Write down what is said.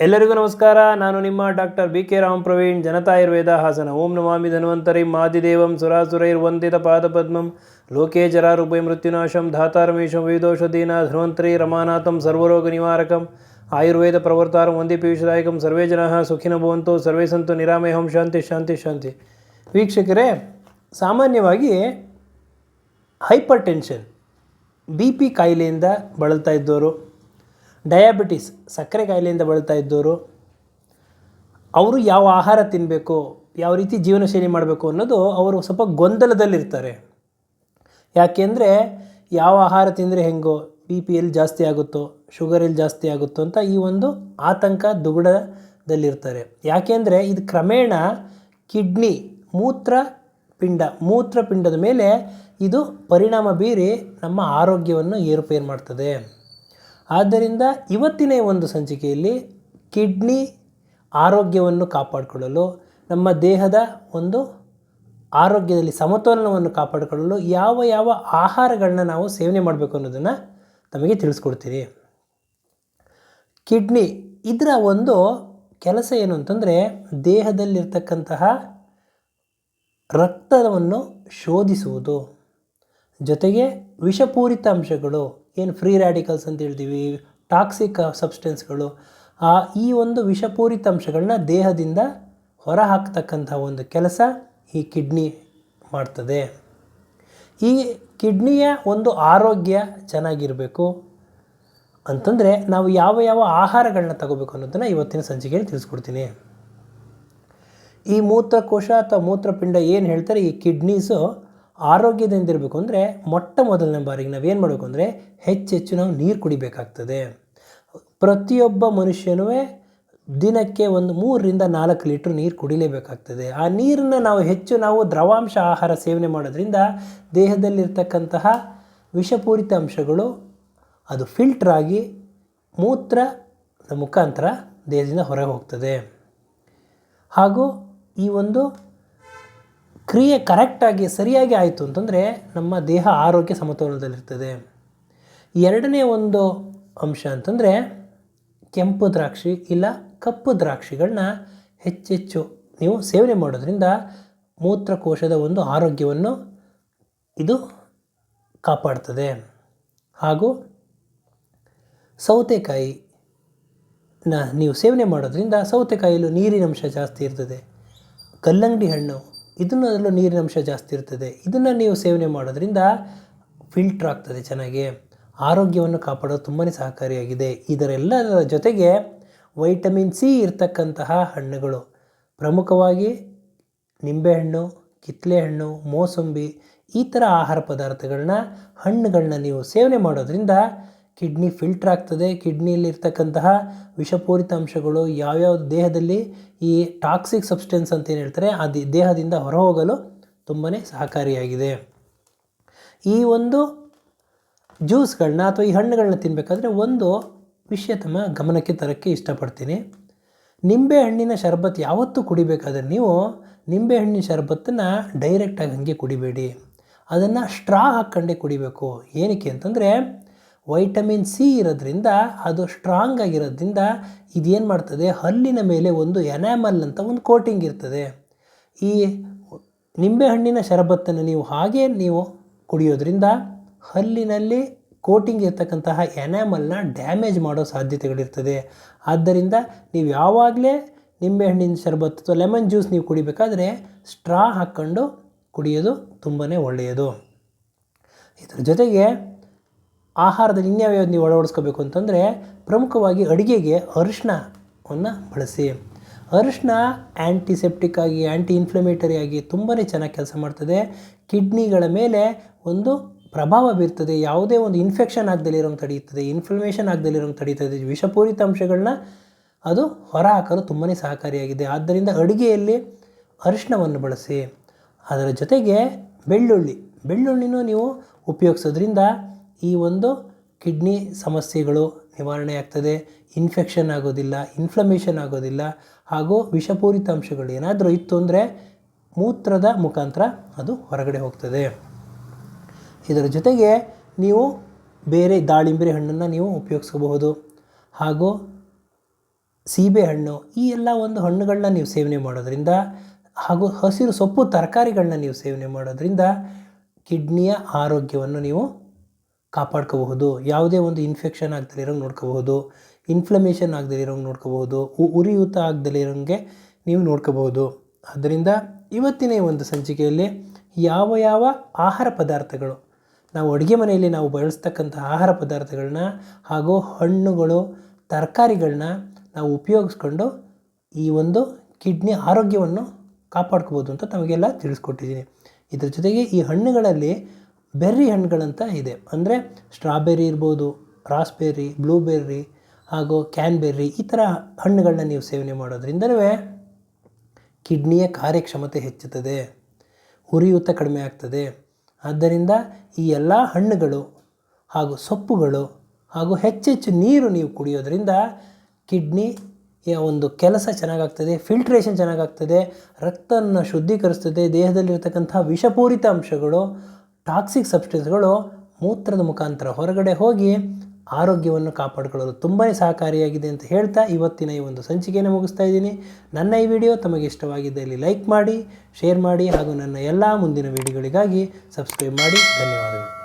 ಎಲ್ಲರಿಗೂ ನಮಸ್ಕಾರ. ನಾನು ನಿಮ್ಮ doctor B K Ram Praveen ಜನತಾಯುರ್ವೇದ Hassan. ಓಂ ನಮಾಮಿ ಧನ್ವಂತರಿ. ಮಾದಿದೇವಂ ಸುರಾಸುರೈರ್ವಂದಿತ ಪಾದಪದ್ಮಂ ಲೋಕೇ ಜರಾರುಭಯ ಮೃತ್ಯುನಾಶಂ ಧಾತಾರಮೇಶಂ ವಿವಿಧೋಷಧೀನ ಧನ್ವಂತರಿ ರಮಾನಾಥಂ ಸರ್ವರೋಗ ನಿವಾರಕಂ. ಆಯುರ್ವೇದ ಪ್ರವರ್ತಾರಂ ವಂದಿ ಪೀಯೂಷದಾಯಕಂ ಸರ್ವೇ ಜನಃ ಸುಖಿನ ಭವಂತು. ಸರ್ವೇ ಸಂತು ನಿರಾಮಯಹಂ. ಶಾಂತಿ ಶಾಂತಿ ಶಾಂತಿ. ವೀಕ್ಷಕರೇ, ಸಾಮಾನ್ಯವಾಗಿ ಹೈಪರ್ ಟೆನ್ಷನ್ ಬಿ ಪಿ ಕಾಯಿಲೆಯಿಂದ ಬಳಲ್ತಾ ಇದ್ದವರು ಡಯಾಬಿಟಿಸ್, ಸಕ್ಕರೆ ಕಾಯಿಲೆಯಿಂದ ಬಳಲ್ತಾ ಇದ್ದವರು ಅವರು ಯಾವ ಆಹಾರ ತಿನ್ನಬೇಕು ಯಾವ ರೀತಿ ಜೀವನ ಶೈಲಿ ಮಾಡಬೇಕು ಅನ್ನೋದು ಅವರು ಸ್ವಲ್ಪ ಗೊಂದಲದಲ್ಲಿರ್ತಾರೆ. ಯಾಕೆಂದರೆ ಯಾವ ಆಹಾರ ತಿಂದರೆ ಹೆಂಗೋ ಬಿ ಪಿ ಎಲ್ಲಿ ಜಾಸ್ತಿ ಆಗುತ್ತೋ ಶುಗರ್ ಎಲ್ಲಿ ಜಾಸ್ತಿ ಆಗುತ್ತೋ ಅಂತ ಈ ಒಂದು ಆತಂಕ ದುಗುಡದಲ್ಲಿರ್ತಾರೆ. ಯಾಕೆಂದರೆ ಇದು ಕ್ರಮೇಣ ಕಿಡ್ನಿ, ಮೂತ್ರ ಪಿಂಡ ಮೂತ್ರಪಿಂಡದ ಮೇಲೆ ಇದು ಪರಿಣಾಮ ಬೀರಿ ನಮ್ಮ ಆರೋಗ್ಯವನ್ನು ಏರುಪೇರು ಮಾಡ್ತದೆ. ಆದ್ದರಿಂದ ಇವತ್ತಿನ ಒಂದು ಸಂಚಿಕೆಯಲ್ಲಿ ಕಿಡ್ನಿ ಆರೋಗ್ಯವನ್ನು ಕಾಪಾಡಿಕೊಳ್ಳಲು, ನಮ್ಮ ದೇಹದ ಒಂದು ಆರೋಗ್ಯದಲ್ಲಿ ಸಮತೋಲನವನ್ನು ಕಾಪಾಡಿಕೊಳ್ಳಲು ಯಾವ ಯಾವ ಆಹಾರಗಳನ್ನ ನಾವು ಸೇವನೆ ಮಾಡಬೇಕು ಅನ್ನೋದನ್ನು ತಮಗೆ ತಿಳಿಸ್ಕೊಡ್ತೀರಿ ಕಿಡ್ನಿ ಇದರ ಒಂದು ಕೆಲಸ ಏನು ಅಂತಂದರೆ ದೇಹದಲ್ಲಿರ್ತಕ್ಕಂತಹ ರಕ್ತವನ್ನು ಶೋಧಿಸುವುದು, ಜೊತೆಗೆ ವಿಷಪೂರಿತ ಅಂಶಗಳು ಏನು ಫ್ರೀ ರ್ಯಾಡಿಕಲ್ಸ್ ಅಂತ ಹೇಳ್ತೀವಿ, ಟಾಕ್ಸಿಕ್ ಸಬ್ಸ್ಟೆನ್ಸ್ಗಳು, ಆ ಈ ಒಂದು ವಿಷಪೂರಿತ ಅಂಶಗಳನ್ನ ದೇಹದಿಂದ ಹೊರ ಹಾಕ್ತಕ್ಕಂಥ ಒಂದು ಕೆಲಸ ಈ ಕಿಡ್ನಿ ಮಾಡ್ತದೆ. ಈ ಕಿಡ್ನಿಯ ಒಂದು ಆರೋಗ್ಯ ಚೆನ್ನಾಗಿರಬೇಕು ಅಂತಂದರೆ ನಾವು ಯಾವ ಯಾವ ಆಹಾರಗಳನ್ನ ತಗೋಬೇಕು ಅನ್ನೋದನ್ನು ಇವತ್ತಿನ ಸಂಚಿಕೆಯಲ್ಲಿ ತಿಳಿಸ್ಕೊಡ್ತೀನಿ. ಈ ಮೂತ್ರಕೋಶ ಅಥವಾ ಮೂತ್ರಪಿಂಡ ಏನು ಹೇಳ್ತಾರೆ? ಈ ಕಿಡ್ನೀಸು ಆರೋಗ್ಯದಿಂದ ಇರಬೇಕು ಅಂದರೆ ಮೊಟ್ಟ ಮೊದಲನೇ ಬಾರಿಗೆ ನಾವೇನು ಮಾಡಬೇಕು ಅಂದರೆ ಹೆಚ್ಚೆಚ್ಚು ನಾವು ನೀರು ಕುಡಿಬೇಕಾಗ್ತದೆ. ಪ್ರತಿಯೊಬ್ಬ ಮನುಷ್ಯನೂ ದಿನಕ್ಕೆ ಒಂದು ಮೂರರಿಂದ ನಾಲ್ಕು ಲೀಟ್ರ್ ನೀರು ಕುಡಿಲೇಬೇಕಾಗ್ತದೆ. ಆ ನೀರನ್ನು ನಾವು ಹೆಚ್ಚು ನಾವು ದ್ರವಾಂಶ ಆಹಾರ ಸೇವನೆ ಮಾಡೋದ್ರಿಂದ ದೇಹದಲ್ಲಿರ್ತಕ್ಕಂತಹ ವಿಷಪೂರಿತ ಅಂಶಗಳು ಅದು ಫಿಲ್ಟ್ರ್ ಆಗಿ ಮೂತ್ರದ ಮುಖಾಂತರ ದೇಹದಿಂದ ಹೊರಗೆ ಹೋಗ್ತದೆ. ಹಾಗೂ ಈ ಒಂದು ಕ್ರಿಯೆ ಕರೆಕ್ಟಾಗಿ ಸರಿಯಾಗಿ ಆಯಿತು ಅಂತಂದರೆ ನಮ್ಮ ದೇಹ ಆರೋಗ್ಯ ಸಮತೋಲನದಲ್ಲಿರ್ತದೆ. ಎರಡನೇ ಒಂದು ಅಂಶ ಅಂತಂದರೆ ಕೆಂಪು ದ್ರಾಕ್ಷಿ ಇಲ್ಲ ಕಪ್ಪು ದ್ರಾಕ್ಷಿಗಳನ್ನ ಹೆಚ್ಚೆಚ್ಚು ನೀವು ಸೇವನೆ ಮಾಡೋದ್ರಿಂದ ಮೂತ್ರಕೋಶದ ಒಂದು ಆರೋಗ್ಯವನ್ನು ಇದು ಕಾಪಾಡ್ತದೆ. ಹಾಗೂ ಸೌತೆಕಾಯಿ ನೀವು ಸೇವನೆ ಮಾಡೋದ್ರಿಂದ ಸೌತೆಕಾಯಿಯಲ್ಲೂ ನೀರಿನಂಶ ಜಾಸ್ತಿ ಇರ್ತದೆ. ಕಲ್ಲಂಗಡಿ ಹಣ್ಣು ಇದನ್ನದರಲ್ಲೂ ನೀರಿನ ಅಂಶ ಜಾಸ್ತಿ ಇರ್ತದೆ. ಇದನ್ನು ನೀವು ಸೇವನೆ ಮಾಡೋದ್ರಿಂದ ಫಿಲ್ಟ್ರ್ ಆಗ್ತದೆ ಚೆನ್ನಾಗಿ. ಆರೋಗ್ಯವನ್ನು ಕಾಪಾಡೋದು ತುಂಬಾ ಸಹಕಾರಿಯಾಗಿದೆ. ಇದರೆಲ್ಲದರ ಜೊತೆಗೆ ವೈಟಮಿನ್ ಸಿ ಇರ್ತಕ್ಕಂತಹ ಹಣ್ಣುಗಳು. ಪ್ರಮುಖವಾಗಿ ನಿಂಬೆಹಣ್ಣು ಕಿತ್ತಳೆ ಹಣ್ಣು ಮೋಸಂಬಿ ಈ ಥರ ಆಹಾರ ಪದಾರ್ಥಗಳನ್ನ ಹಣ್ಣುಗಳನ್ನ ನೀವು ಸೇವನೆ ಮಾಡೋದ್ರಿಂದ ಕಿಡ್ನಿ ಫಿಲ್ಟ್ರ್ ಆಗ್ತದೆ. ಕಿಡ್ನಿಯಲ್ಲಿರ್ತಕ್ಕಂತಹ ವಿಷಪೂರಿತ ಅಂಶಗಳು ಯಾವ್ಯಾವ ದೇಹದಲ್ಲಿ ಈ ಟಾಕ್ಸಿಕ್ ಸಬ್ಸ್ಟೆನ್ಸ್ ಅಂತ ಏನು ಹೇಳ್ತಾರೆ ಅದು ದೇಹದಿಂದ ಹೊರಹೋಗಲು ತುಂಬಾ ಸಹಕಾರಿಯಾಗಿದೆ. ಈ ಒಂದು ಜ್ಯೂಸ್ಗಳನ್ನ ಅಥವಾ ಈ ಹಣ್ಣುಗಳನ್ನ ತಿನ್ನಬೇಕಾದ್ರೆ ಒಂದು ವಿಷಯ ತಮ್ಮ ಗಮನಕ್ಕೆ ತರೋಕ್ಕೆ ಇಷ್ಟಪಡ್ತೀನಿ. ನಿಂಬೆ ಹಣ್ಣಿನ ಶರಬತ್ ಯಾವತ್ತೂ ಕುಡಿಬೇಕಾದ್ರೆ ನೀವು ನಿಂಬೆ ಹಣ್ಣಿನ ಶರಬತ್ತನ್ನು ಡೈರೆಕ್ಟಾಗಿ ಹಾಗೆ ಕುಡಿಬೇಡಿ. ಅದನ್ನು ಸ್ಟ್ರಾ ಹಾಕ್ಕೊಂಡೇ ಕುಡಿಬೇಕು. ಏನಕ್ಕೆ ಅಂತಂದರೆ ವೈಟಮಿನ್ ಸಿ ಇರೋದ್ರಿಂದ, ಅದು ಸ್ಟ್ರಾಂಗ್ ಆಗಿರೋದ್ರಿಂದ ಇದೇನು ಮಾಡ್ತದೆ? ಹಲ್ಲಿನ ಮೇಲೆ ಒಂದು ಎನಾಮಲ್ ಅಂತ ಒಂದು ಕೋಟಿಂಗ್ ಇರ್ತದೆ. ಈ ನಿಂಬೆಹಣ್ಣಿನ ಶರಬತ್ತನ್ನು ನೀವು ಹಾಗೆ ನೀವು ಕುಡಿಯೋದ್ರಿಂದ ಹಲ್ಲಿನಲ್ಲಿ ಕೋಟಿಂಗ್ ಇರ್ತಕ್ಕಂತಹ ಎನಾಮಲ್ನ ಡ್ಯಾಮೇಜ್ ಮಾಡೋ ಸಾಧ್ಯತೆಗಳಿರ್ತದೆ. ಆದ್ದರಿಂದ ನೀವು ಯಾವಾಗಲೇ ನಿಂಬೆಹಣ್ಣಿನ ಶರಬತ್ತು ಅಥವಾ ಲೆಮನ್ ಜ್ಯೂಸ್ ನೀವು ಕುಡಿಬೇಕಾದ್ರೆ ಸ್ಟ್ರಾ ಹಾಕ್ಕೊಂಡು ಕುಡಿಯೋದು ತುಂಬಾ ಒಳ್ಳೆಯದು. ಇದರ ಜೊತೆಗೆ ಆಹಾರದಲ್ಲಿ ಇನ್ಯಾವ್ಯಾವ ನೀವು ಅಳವಡಿಸ್ಕೋಬೇಕು ಅಂತಂದರೆ ಪ್ರಮುಖವಾಗಿ ಅಡುಗೆಗೆ ಅರಿಶಿಣವನ್ನು ಬಳಸಿ. ಅರಿಶಿನ ಆ್ಯಂಟಿಸೆಪ್ಟಿಕ್ ಆಗಿ ಆ್ಯಂಟಿ ಇನ್ಫ್ಲಮೇಟರಿ ಆಗಿ ತುಂಬಾ ಚೆನ್ನಾಗಿ ಕೆಲಸ ಮಾಡ್ತದೆ. ಕಿಡ್ನಿಗಳ ಮೇಲೆ ಒಂದು ಪ್ರಭಾವ ಬೀರ್ತದೆ. ಯಾವುದೇ ಒಂದು ಇನ್ಫೆಕ್ಷನ್ ಆಗದಲ್ಲಿರೋಂಗೆ ತಡೆಯುತ್ತದೆ ಇನ್ಫ್ಲಮೇಷನ್ ಆಗದಲ್ಲಿರೋಂಗೆ ತಡೀತದೆ, ವಿಷಪೂರಿತ ಅಂಶಗಳನ್ನ ಅದು ಹೊರ ಹಾಕಲು ತುಂಬಾ ಸಹಕಾರಿಯಾಗಿದೆ. ಆದ್ದರಿಂದ ಅಡುಗೆಯಲ್ಲಿ ಅರಿಶಿಣವನ್ನು ಬಳಸಿ. ಅದರ ಜೊತೆಗೆ ಬೆಳ್ಳುಳ್ಳಿ. ಬೆಳ್ಳುಳ್ಳಿನೂ ನೀವು ಉಪಯೋಗಿಸೋದ್ರಿಂದ ಈ ಒಂದು ಕಿಡ್ನಿ ಸಮಸ್ಯೆಗಳು ನಿವಾರಣೆ ಆಗ್ತದೆ. ಇನ್ಫೆಕ್ಷನ್ ಆಗೋದಿಲ್ಲ ಇನ್ಫ್ಲಮೇಷನ್ ಆಗೋದಿಲ್ಲ, ಹಾಗೂ ವಿಷಪೂರಿತ ಅಂಶಗಳು ಏನಾದರೂ ಇತ್ತು ಅಂದರೆ ಮೂತ್ರದ ಮುಖಾಂತರ ಅದು ಹೊರಗಡೆ ಹೋಗ್ತದೆ. ಇದರ ಜೊತೆಗೆ ನೀವು ಬೇರೆ ದಾಳಿಂಬೆ ಹಣ್ಣನ್ನು ನೀವು ಉಪಯೋಗಿಸ್ಕೋಬಹುದು. ಹಾಗೂ ಸೀಬೆಹಣ್ಣು ಈ ಎಲ್ಲ ಒಂದು ಹಣ್ಣುಗಳನ್ನ ನೀವು ಸೇವನೆ ಮಾಡೋದರಿಂದ, ಹಾಗೂ ಹಸಿರು ಸೊಪ್ಪು ತರಕಾರಿಗಳನ್ನ ನೀವು ಸೇವನೆ ಮಾಡೋದರಿಂದ ಕಿಡ್ನಿಯ ಆರೋಗ್ಯವನ್ನು ನೀವು ಕಾಪಾಡ್ಕೋಬಹುದು, ಯಾವುದೇ ಒಂದು ಇನ್ಫೆಕ್ಷನ್ ಆಗ್ದೇ ಇರೋಂಗೆ ನೋಡ್ಕೋಬಹುದು ಇನ್ಫ್ಲಮೇಷನ್ ಆಗದಲ್ಲೇ ಇರೋಂಗೆ ನೋಡ್ಕೋಬಹುದು ಉರಿಯೂತ ಆಗದಲ್ಲೇ ಇರೋಂಗೆ ನೀವು ನೋಡ್ಕೋಬಹುದು. ಆದ್ದರಿಂದ ಇವತ್ತಿನ ಒಂದು ಸಂಚಿಕೆಯಲ್ಲಿ ಯಾವ ಯಾವ ಆಹಾರ ಪದಾರ್ಥಗಳು, ನಾವು ಅಡುಗೆ ಮನೆಯಲ್ಲಿ ನಾವು ಬಳಸ್ತಕ್ಕಂಥ ಆಹಾರ ಪದಾರ್ಥಗಳನ್ನ ಹಾಗೂ ಹಣ್ಣುಗಳು, ತರಕಾರಿಗಳನ್ನ ನಾವು ಉಪಯೋಗಿಸ್ಕೊಂಡು ಈ ಒಂದು ಕಿಡ್ನಿ ಆರೋಗ್ಯವನ್ನು ಕಾಪಾಡ್ಕೋಬೋದು ಅಂತ ತಮಗೆಲ್ಲ ತಿಳಿಸ್ಕೊಟ್ಟಿದ್ದೀನಿ ಇದರ ಜೊತೆಗೆ ಈ ಹಣ್ಣುಗಳಲ್ಲಿ ಬೆರ್ರಿ ಹಣ್ಣುಗಳಂತ ಇದೆ. ಅಂದರೆ ಸ್ಟ್ರಾಬೆರಿ ಇರ್ಬೋದು, ರಾಸ್ಬೆರ್ರಿ, ಬ್ಲೂಬೆರ್ರಿ ಹಾಗೂ ಕ್ಯಾನ್ಬೆರ್ರಿ ಈ ಥರ ಹಣ್ಣುಗಳನ್ನ ನೀವು ಸೇವನೆ ಮಾಡೋದ್ರಿಂದಲೇ ಕಿಡ್ನಿಯ ಕಾರ್ಯಕ್ಷಮತೆ ಹೆಚ್ಚುತ್ತದೆ, ಉರಿಯೂತ ಕಡಿಮೆ ಆಗ್ತದೆ. ಆದ್ದರಿಂದ ಈ ಎಲ್ಲ ಹಣ್ಣುಗಳು ಹಾಗೂ ಸೊಪ್ಪುಗಳು ಹಾಗೂ ಹೆಚ್ಚೆಚ್ಚು ನೀರು ನೀವು ಕುಡಿಯೋದ್ರಿಂದ ಕಿಡ್ನಿಯ ಒಂದು ಕೆಲಸ ಚೆನ್ನಾಗಾಗ್ತದೆ, ಫಿಲ್ಟ್ರೇಷನ್ ಚೆನ್ನಾಗಾಗ್ತದೆ ರಕ್ತವನ್ನು ಶುದ್ಧೀಕರಿಸ್ತದೆ, ದೇಹದಲ್ಲಿರ್ತಕ್ಕಂಥ ವಿಷಪೂರಿತ ಅಂಶಗಳು ಟಾಕ್ಸಿಕ್ ಸಬ್ಸ್ಟೆನ್ಸ್ಗಳು ಮೂತ್ರದ ಮುಖಾಂತರ ಹೊರಗಡೆ ಹೋಗಿ ಆರೋಗ್ಯವನ್ನು ಕಾಪಾಡಿಕೊಳ್ಳಲು ತುಂಬಾ ಸಹಕಾರಿಯಾಗಿದೆ ಅಂತ ಹೇಳ್ತಾ ಇವತ್ತಿನ ಈ ಒಂದು ಸಂಚಿಕೆಯನ್ನು ಮುಗಿಸ್ತಾ ಇದ್ದೀನಿ. ನನ್ನ ಈ ವಿಡಿಯೋ ತಮಗೆ ಇಷ್ಟವಾಗಿದ್ದಲ್ಲಿ ಲೈಕ್ ಮಾಡಿ, ಶೇರ್ ಮಾಡಿ ಹಾಗೂ ನನ್ನ ಎಲ್ಲ ಮುಂದಿನ ವಿಡಿಯೋಗಳಿಗಾಗಿ ಸಬ್ಸ್ಕ್ರೈಬ್ ಮಾಡಿ. ಧನ್ಯವಾದಗಳು.